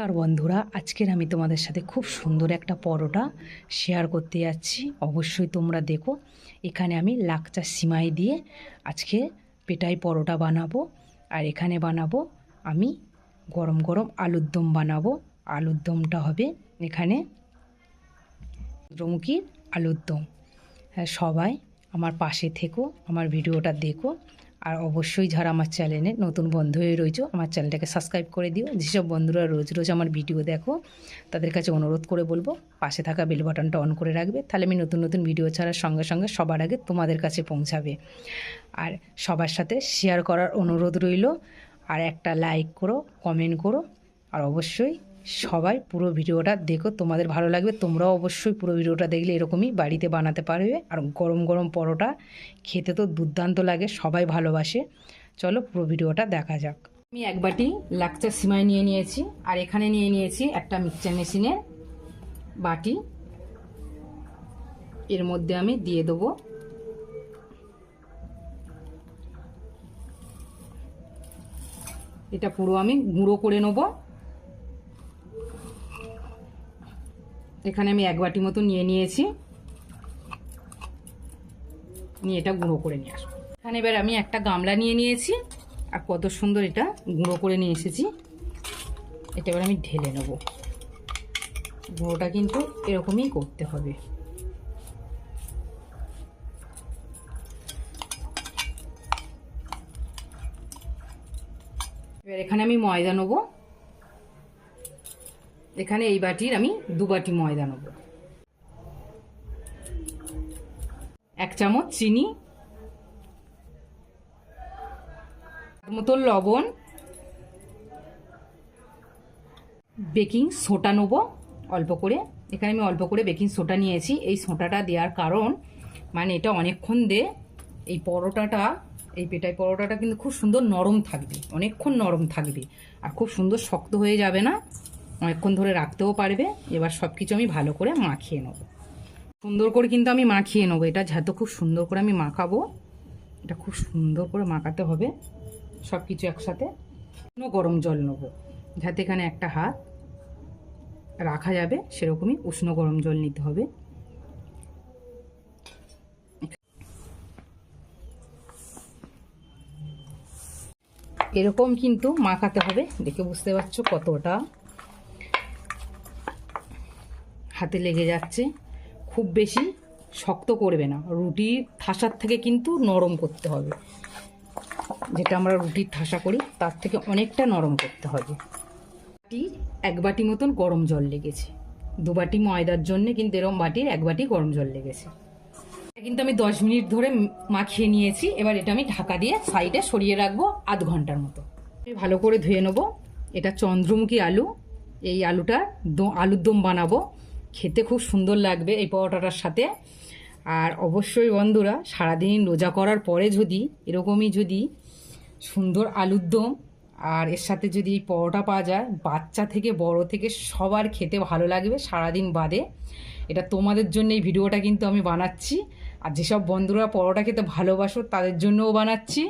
নমস্কার বন্ধুরা, আজকের আমি তোমাদের সাথে খুব সুন্দর একটা পরোটা শেয়ার করতে যাচ্ছি। অবশ্যই তোমরা দেখো, এখানে আমি লাকচা সিমাই দিয়ে আজকে পেটাই পরোটা বানাবো। আর এখানে বানাবো আমি গরম গরম আলুর দম বানাবো। আলুর দমটা হবে এখানে চন্দ্রমুখীর আলুর দম। হ্যাঁ সবাই আমার পাশে থেকো, আমার ভিডিওটা দেখো। আর অবশ্যই যারা আমার চ্যানেলে নতুন বন্ধু হয়ে রয়েছো, আমার চ্যানেলটাকে সাবস্ক্রাইব করে দিও। যেসব বন্ধুরা রোজ রোজ আমার ভিডিও দেখো, তাদের কাছে অনুরোধ করে বলব, পাশে থাকা বেল বাটনটা অন করে রাখবে। তাহলে আমি নতুন নতুন ভিডিও ছাড়ার সঙ্গে সঙ্গে সবার আগে তোমাদের কাছে পৌঁছাবে। আর সবার সাথে শেয়ার করার অনুরোধ রইল। আর একটা লাইক করো কমেন্ট করো। আর অবশ্যই সবাই পুরো ভিডিওটা দেখো, তোমাদের ভালো লাগবে, তোমরাও অবশ্যই পুরো ভিডিওটা দেখলে এরকমই বাড়িতে বানাতে পারবে। আর গরম গরম পরোটা খেতে তো দুর্দান্ত লাগে, সবাই ভালোবাসে। চলো পুরো ভিডিওটা দেখা যাক। আমি এক বাটি লাকচা সিমাই নিয়ে নিয়েছি, আর এখানে নিয়ে নিয়েছি একটা মিক্সচার মেশিনের বাটি। এর মধ্যে আমি দিয়ে দেবো এটা পুরো আমি গুঁড়ো করে নেব। এখানে আমি এক বাটি মতো নিয়ে নিয়েছি। নিয়ে এটা গুঁড়ো করে নিয়ে আসব। এখানে এবার আমি একটা গামলা নিয়ে নিয়েছি, আর কত সুন্দর এটা গুঁড়ো করে নিয়ে এসেছি। এটা এবার আমি ঢেলে নেব। গুঁড়োটা কিন্তু এরকমই করতে হবে। এবার এখানে আমি ময়দা নেব। এখানে এই বাটির আমি দু বাটি ময়দা নেব। এক চামচ চিনি মতো লবণ, বেকিং সোটা নেব অল্প করে। এখানে আমি অল্প করে বেকিং সোটা নিয়েছি। এই সোটাটা দেওয়ার কারণ মানে এটা অনেকক্ষণ দে এই পরোটাটা, এই পেটাই পরোটাটা কিন্তু খুব সুন্দর নরম থাকবে, অনেকক্ষণ নরম থাকবে। আর খুব সুন্দর শক্ত হয়ে যাবে না। অনেকক্ষণ ধরে রাখতেও পারবে, এবার সব কিছু আমি ভালো করে মাখিয়ে নেব। সুন্দর করে কিন্তু আমি মাখিয়ে নেব। এটা যাতে খুব সুন্দর করে আমি মাখাবো, এটা খুব সুন্দর করে মাখাতে হবে। সব কিছু একসাথে গরম জল নেব, যাতে এখানে একটা হাত রাখা যাবে, সেরকমই উষ্ণ গরম জল নিতে হবে। এরকম কিন্তু মাখাতে হবে, দেখে বুঝতে পারছ কতটা হাতে লেগে যাচ্ছে, খুব বেশি শক্ত করবে না। রুটির ঠাসার থেকে কিন্তু নরম করতে হবে। যেটা আমরা রুটির ঠাসা করি, তার থেকে অনেকটা নরম করতে হবে। বাটি এক বাটি মতন গরম জল লেগেছে। দু বাটি ময়দার জন্য কিন্তু এরকম বাটির এক বাটি গরম জল লেগেছে। কিন্তু আমি দশ মিনিট ধরে মাখিয়ে নিয়েছি। এবার এটা আমি ঢাকা দিয়ে সাইডে সরিয়ে রাখব আধ ঘণ্টার মতো। ভালো করে ধুয়ে নেব। এটা চন্দ্রমুখী আলু। এই আলুটা আলুর দম বানাবো। খেতে খুব সুন্দর লাগবে এই পরোটাটার সাথে। আর অবশ্যই বন্ধুরা, সারাদিন রোজা করার পরে যদি, এরকমই যদি সুন্দর আলুর দম, আর এর সাথে যদি এই পরোটা পাওয়া যায়, বাচ্চা থেকে বড় থেকে সবার খেতে ভালো লাগবে সারাদিন বাদে। এটা তোমাদের জন্য এই ভিডিওটা কিন্তু আমি বানাচ্ছি। আর যেসব বন্ধুরা পরোটা খেতে ভালোবাসো, তাদের জন্যও বানাচ্ছি।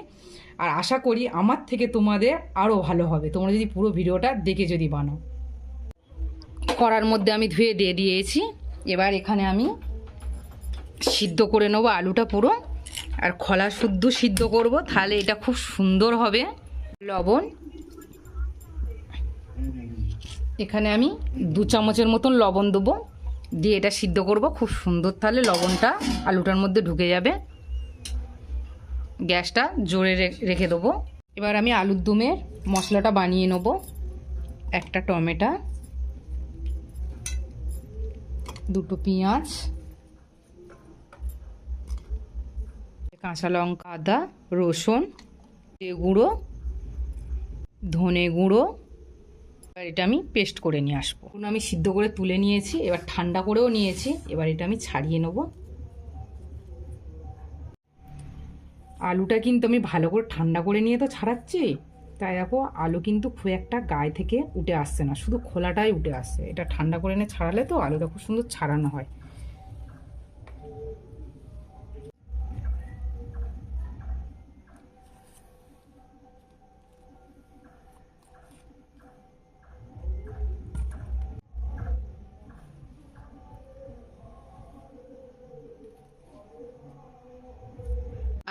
আর আশা করি আমার থেকে তোমাদের আরও ভালো হবে। তোমরা যদি পুরো ভিডিওটা দেখে যদি বানাও। কড়ার মধ্যে আমি ধুয়ে দিয়ে দিয়েছি। এবার এখানে আমি সিদ্ধ করে নেব আলুটা পুরো। আর খোলা শুদ্ধ সিদ্ধ করব, তাহলে এটা খুব সুন্দর হবে। লবণ। এখানে আমি দু চামচের মতন লবণ দেবো। দিয়ে এটা সিদ্ধ করব খুব সুন্দর, তাহলে লবণটা আলুটার মধ্যে ঢুকে যাবে। গ্যাসটা জোরে রেখে দেবো। এবার আমি আলুর দমের মশলাটা বানিয়ে নেব। একটা টমেটো। দুটো পেঁয়াজ, কাঁচা লঙ্কা, আদা, রসুন গুঁড়ো, ধনে গুঁড়ো। এবার এটা আমি পেস্ট করে নিয়ে আসব। এখন আমি সিদ্ধ করে তুলে নিয়েছি, এবার ঠান্ডা করেও নিয়েছি, এবার এটা আমি ছাড়িয়ে নেব। আলুটা কিন্তু আমি ভালো করে ঠান্ডা করে নিয়ে তো ছাড়াচ্ছি। তাই দেখো, আলু কিন্তু খুব একটা গায়ে থেকে উঠে আসছে না, শুধু খোলাটাই উঠে আসছে। এটা ঠান্ডা করে এনে ছাড়ালে তো আলু দেখো সুন্দর ছাড়ানো হয়।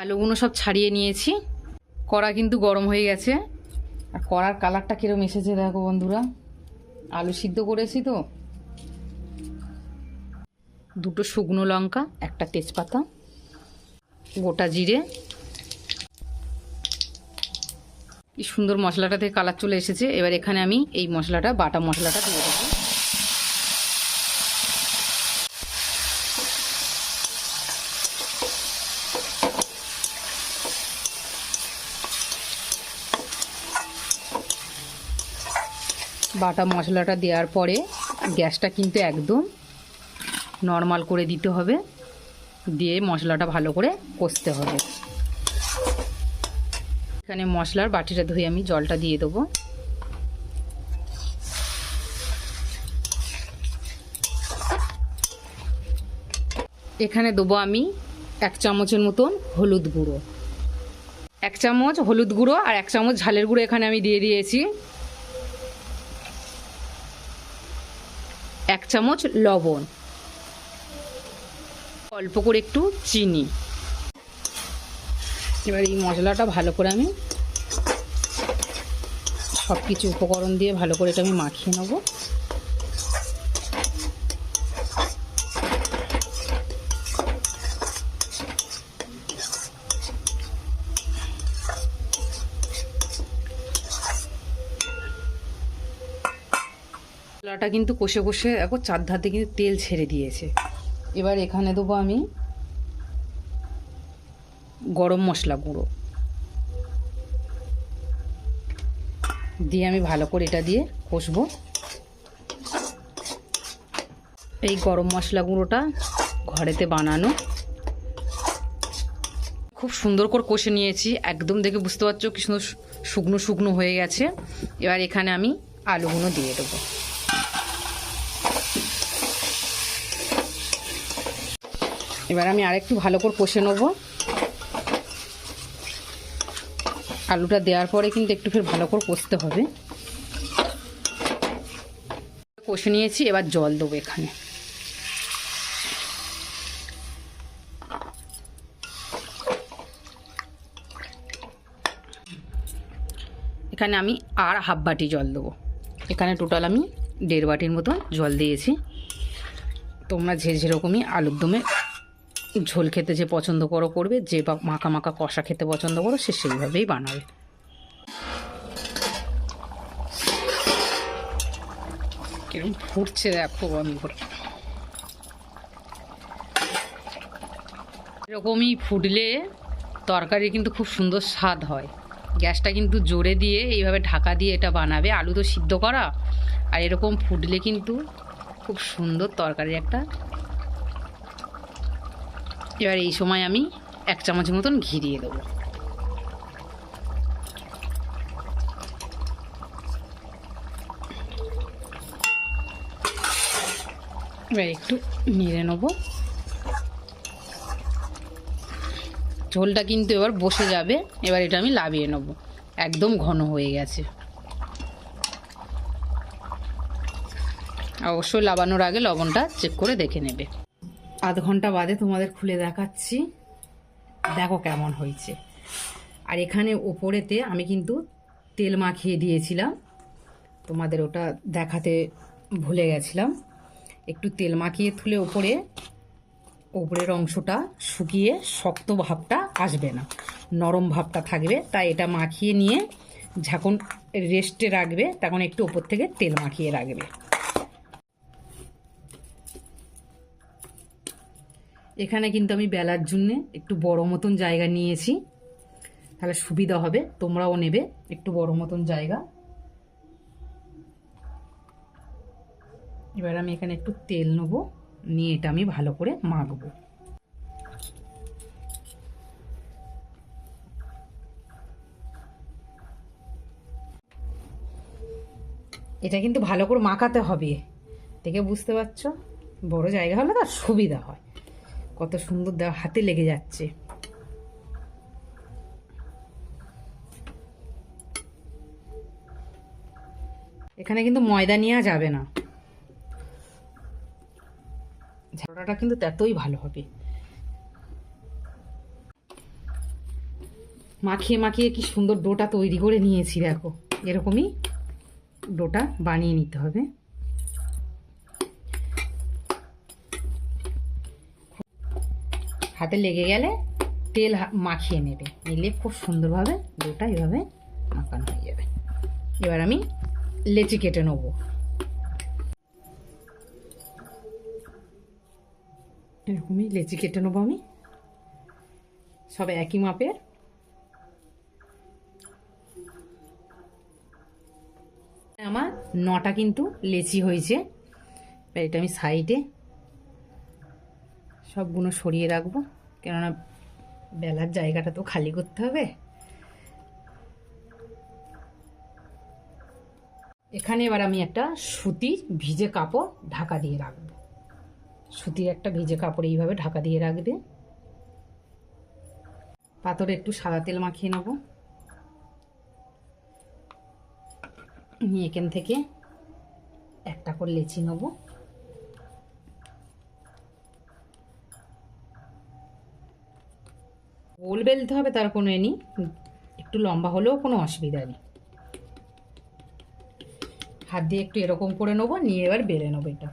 আলুগুলো সব ছাড়িয়ে নিয়েছি। কড়া কিন্তু গরম হয়ে গেছে। আর কড়ার কালারটা কিরম এসেছে দেখো বন্ধুরা? আলু সিদ্ধ করেছি তো। দুটো শুকনো লঙ্কা, একটা তেজপাতা, গোটা জিরে। কি সুন্দর মশলাটা থেকে কালার চলে এসেছে। এবার এখানে আমি এই মশলাটা, বাটা মশলাটা দিয়ে দেবো। বাটা মশলাটা দেওয়ার পরে গ্যাসটা কিন্তু একদম নর্মাল করে দিতে হবে। দিয়ে মশলাটা ভালো করে কষতে হবে। এখানে মশলার বাটিটা ধুয়ে আমি জলটা দিয়ে দেবো। এখানে দেবো আমি এক চামচের মতন হলুদ গুঁড়ো। এক চামচ হলুদ গুঁড়ো আর এক চামচ ঝালের গুঁড়ো এখানে আমি দিয়ে দিয়েছি। চামচ লবণ। অল্প করে একটু চিনি। এবার এই মশলাটা ভালো করে আমি সব কিছু উপকরণ দিয়ে ভালো করে এটা আমি মাখিয়ে নেব। মশলাটা কিন্তু কষে কষে দেখো চার ধাতে কিন্তু তেল ছেড়ে দিয়েছে। এবার এখানে দেবো আমি গরম মশলা গুঁড়ো। দিয়ে আমি ভালো করে এটা দিয়ে কষবো। এই গরম মশলা গুঁড়োটা ঘরেতে বানানো। খুব সুন্দর করে কষে নিয়েছি, একদম দেখে বুঝতে পারছ কি সুন্দর শুকনো শুকনো হয়ে গেছে। এবার এখানে আমি আলুগুলো দিয়ে দেবো। এবার আমি আরেকটু ভালো করে কষে নেব। আলুটা দেওয়ার পরে কিন্তু একটু ফের ভালো করে কষতে হবে। কষে নিয়েছি, এবার জল দেবো এখানে। এখানে আমি আর হাফ বাটি জল দেবো। এখানে টোটাল আমি দেড় বাটির মতো জল দিয়েছি। তোমরা যে যেরকমই আলুর দমে ঝোল খেতে যে পছন্দ করো করবে, যে বা মাখা মাখা কষা খেতে পছন্দ করো, সে সেইভাবেই বানাবে। কিরম ফুটছে দেখো বন্ধুরা। এরকমই ফুটলে তরকারি কিন্তু খুব সুন্দর স্বাদ হয়। গ্যাসটা কিন্তু জোরে দিয়ে এইভাবে ঢাকা দিয়ে এটা বানাবে। আলু তো সিদ্ধ করা। আর এরকম ফুটলে কিন্তু খুব সুন্দর তরকারি একটা এবার এই সময় আমি এক চামচের মতন ঘি দিয়ে দেবো। এবার একটু নেড়ে নেব। ঝোলটা কিন্তু এবার বসে যাবে। এবার এটা আমি লাভিয়ে নেব। একদম ঘন হয়ে গেছে। অবশ্যই লাবানোর আগে লবণটা চেক করে দেখে নেবে। আধ ঘণ্টা বাদে তোমাদের খুলে দেখাচ্ছি। দেখো কেমন হয়েছে। আর এখানে ওপরেতে আমি কিন্তু তেল মাখিয়ে দিয়েছিলাম। তোমাদের ওটা দেখাতে ভুলে গেছিলাম। একটু তেল মাখিয়ে তুলে ওপরে, ওপরের অংশটা শুকিয়ে শক্ত ভাবটা আসবে না। নরম ভাবটা থাকবে। তাই এটা মাখিয়ে নিয়ে যখন রেস্টে রাখবে, তখন একটু ওপর থেকে তেল মাখিয়ে রাখবে। এখানে কিন্তু আমি বেলার জন্যে একটু বড় মতন জায়গা নিয়েছি। তাহলে সুবিধা হবে, তোমরাও নেবে একটু বড় মতন জায়গা। এবার আমি এখানে একটু তেল নেব, নিয়ে এটা আমি ভালো করে মাখবো। এটা কিন্তু ভালো করে মাখাতে হবে, দেখে বুঝতে পারছ? বড় জায়গা হলে তার সুবিধা হয়। কত সুন্দর দেওয়া হাতে লেগে যাচ্ছে। এখানে কিন্তু ময়দা নেওয়া যাবে না। ঝাড়াটা কিন্তু ততই ভালো হবে। মাখিয়ে মাখিয়ে কি সুন্দর ডোটা তৈরি করে নিয়েছি, দেখো। এরকমই ডোটা বানিয়ে নিতে হবে। হাতে লেগে গেলে তেল মাখিয়ে নেবে। নিলে খুব সুন্দরভাবে ডোটা এভাবে মাখানো হয়ে যাবে। এবার আমি লেচি কেটে নেব। এরকমই লেচি কেটে নেব আমি। সব একই মাপের। আমার নটা কিন্তু লেচি হয়েছে। এটা আমি সাইডে সবগুলো সরিয়ে রাখব। কেননা বেলার জায়গাটা তো খালি করতে হবে। এখানে এবার আমি একটা সুতির ভিজে কাপড় ঢাকা দিয়ে রাখব। সুতির একটা ভিজে কাপড় এইভাবে ঢাকা দিয়ে রাখবে। পাথরে একটু সাদা তেল মাখিয়ে নেব। নিয়ে এখান থেকে একটা করে লেচি নেব। গোল বেলতে হবে, তার কোনো এ নেই। একটু লম্বা হলেও কোনো অসুবিধা নেই। হাত দিয়ে একটু এরকম করে নেব, নিয়ে এবার বেলে নেব এটা।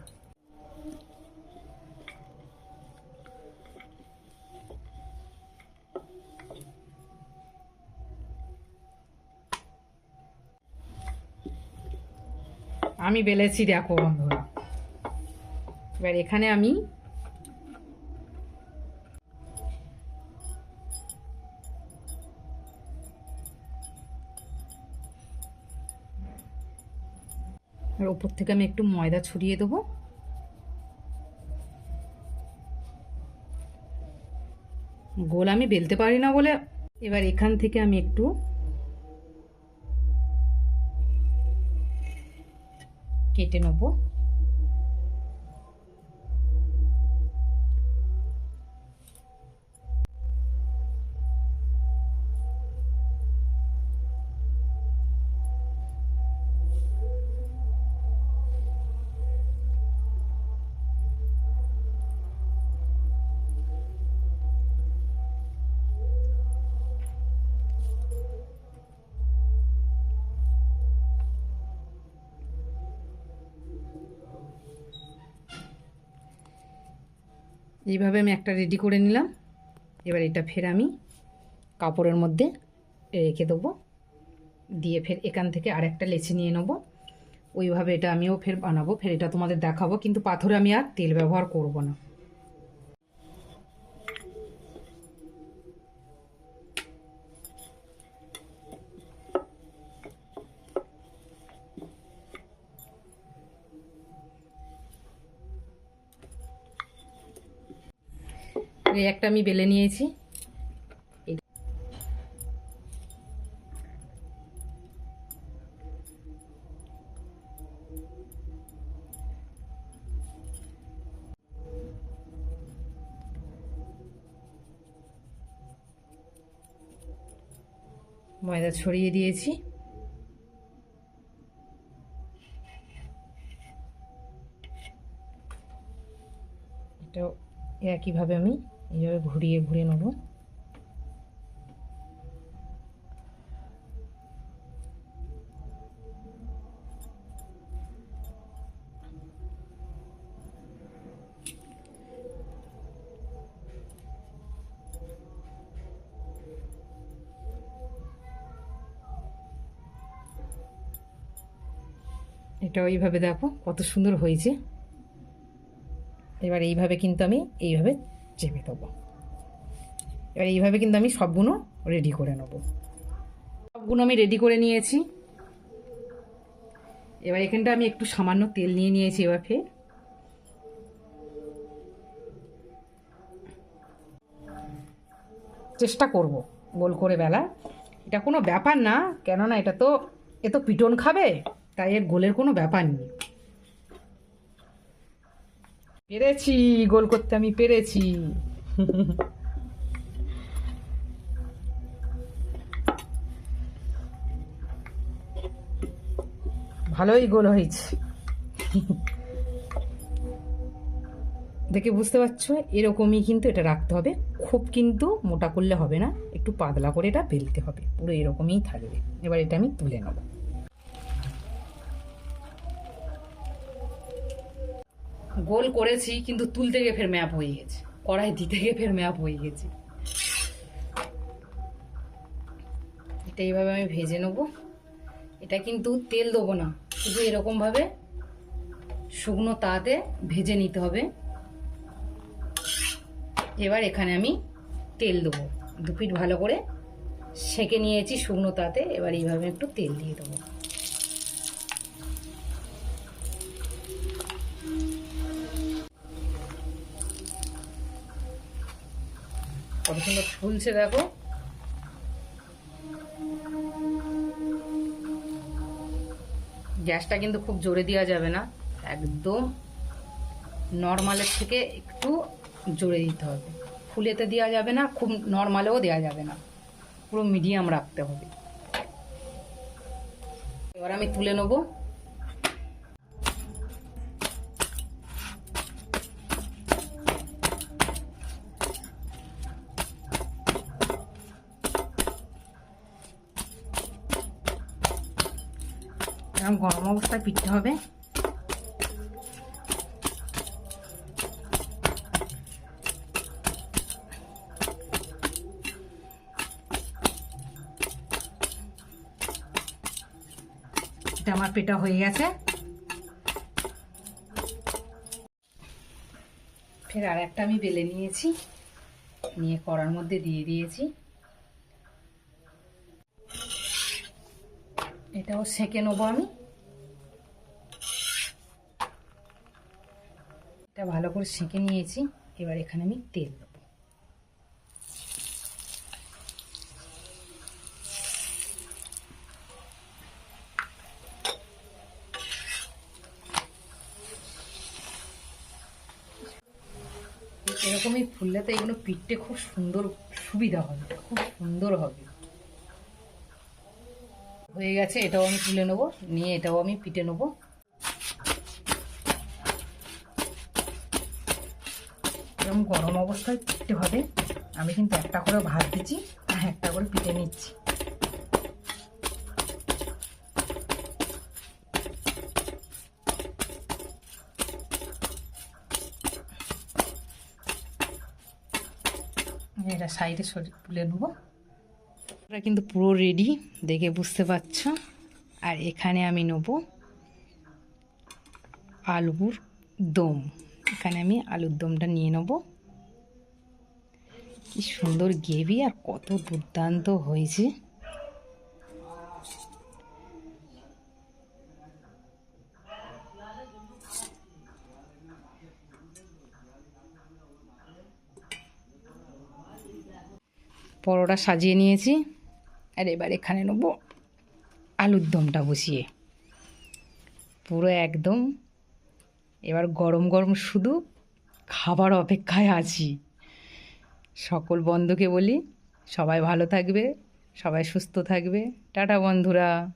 আমি বেলেছি, দেখো বন্ধুরা। এবার এখানে আমি আর ওপর থেকে আমি একটু ময়দা ছড়িয়ে দেবো। গোল আমি বেলতে পারি না বলে এবার এখান থেকে আমি একটু কেটে নেব। এইভাবে আমি একটা রেডি করে নিলাম। এবার এটা ফের আমি কাপড়ের মধ্যে রেখে দেবো। দিয়ে ফের এখান থেকে আর একটা লেচি নিয়ে নেব। ওইভাবে এটা আমিও ফের বানাবো। ফের এটা তোমাদের দেখাবো। কিন্তু পাথরে আমি আর তেল ব্যবহার করব না। আমি বেলে নিয়েছি। ময়দা ছড়িয়ে দিয়েছি। এটাও একইভাবে আমি এইভাবে ঘুরিয়ে ঘুরিয়ে নেব। এটা ওইভাবে দেখো, কত সুন্দর হয়েছে। এবার এইভাবে কিন্তু আমি এইভাবে চেপে দেবো। এবার এইভাবে কিন্তু আমি সবগুলো রেডি করে নেব। সবগুলো আমি রেডি করে নিয়েছি। এবার এখানটা আমি একটু সামান্য তেল নিয়ে নিয়েছি এবার ফের চেষ্টা করব গোল করে বেলা এটা কোনো ব্যাপার না, কেননা এটা তো, এ তো পিটন খাবে, তাই এর গোলের কোনো ব্যাপার নেই। পেরেছি, গোল করতে আমি পেরেছি। ভালোই গোল হয়েছে। দেখে বুঝতে পারছ, এরকমই কিন্তু এটা রাখতে হবে। খুব কিন্তু মোটা করলে হবে না, একটু পাতলা করে এটা বেলতে হবে, পুরো এরকমই থাকবে। এবার এটা আমি তুলে নেব। গোল করেছি, কিন্তু তুলতে গিয়ে ফের ম্যাপ হয়ে গেছে। কড়াই দিতে গিয়ে ফের ম্যাপ হয়ে গেছে। এটা এইভাবে আমি ভেজে নেব। এটা কিন্তু তেল দেবো না, শুধু এরকমভাবে শুকনো তাতে ভেজে নিতে হবে। এবার এখানে আমি তেল দেবো। দু পিঠ ভালো করে সেঁকে নিয়েছি শুকনো তাতে, এবার এইভাবে একটু তেল দিয়ে দেবো। কত সুন্দর ফুলছে, দেখো। গ্যাসটা কিন্তু খুব জোরে দেওয়া যাবে না। একদম নর্মালের থেকে একটু জোরে দিতে হবে। ফুলেতে দেওয়া যাবে না, খুব নর্মালেও দেওয়া যাবে না। পুরো মিডিয়াম রাখতে হবে। এবার আমি তুলে নেব। এরকম গরম অবস্থায় পিঠতে হবে। আমার পেটা হয়ে গেছে। ফের আর একটা আমি বেলে নিয়েছি। নিয়ে কড়ার মধ্যে দিয়ে দিয়েছি। এটাও সেঁকে নেব আমি। এটা ভালো করে সেঁকে নিয়েছি, এবার এখানে আমি তেল এরকমই ফুললে তো এগুলো পিঠতে খুব সুন্দর সুবিধা হবে, খুব সুন্দর হবে। হয়ে গেছে, এটাও আমি তুলে নেব, নিয়ে এটাও আমি পিটে নেব। এরকম গরম অবস্থায় পিটতে হবে। আমি কিন্তু একটা করে ভাত দিচ্ছি, আর একটা করে পিটে নিচ্ছি। এটা সাইডে সরে তুলে নেব। এটা কিন্তু পুরো রেডি দেখে বুঝতে পারছ। আর এখানে আমি নেব আলুর দম। এখানে আমি আলুর দমটা নিয়ে নেব। কি সুন্দর গেবি আর কত দুর্দান্ত হয়েছে। পরোটা সাজিয়ে নিয়েছি। আর এবার এখানে নেব আলুর দমটা বসিয়ে। পুরো একদম। এবার গরম গরম শুধু খাবার অপেক্ষায় আছি। সকল বন্ধুকে বলি, সবাই ভালো থাকবে, সবাই সুস্থ থাকবে। টাটা বন্ধুরা।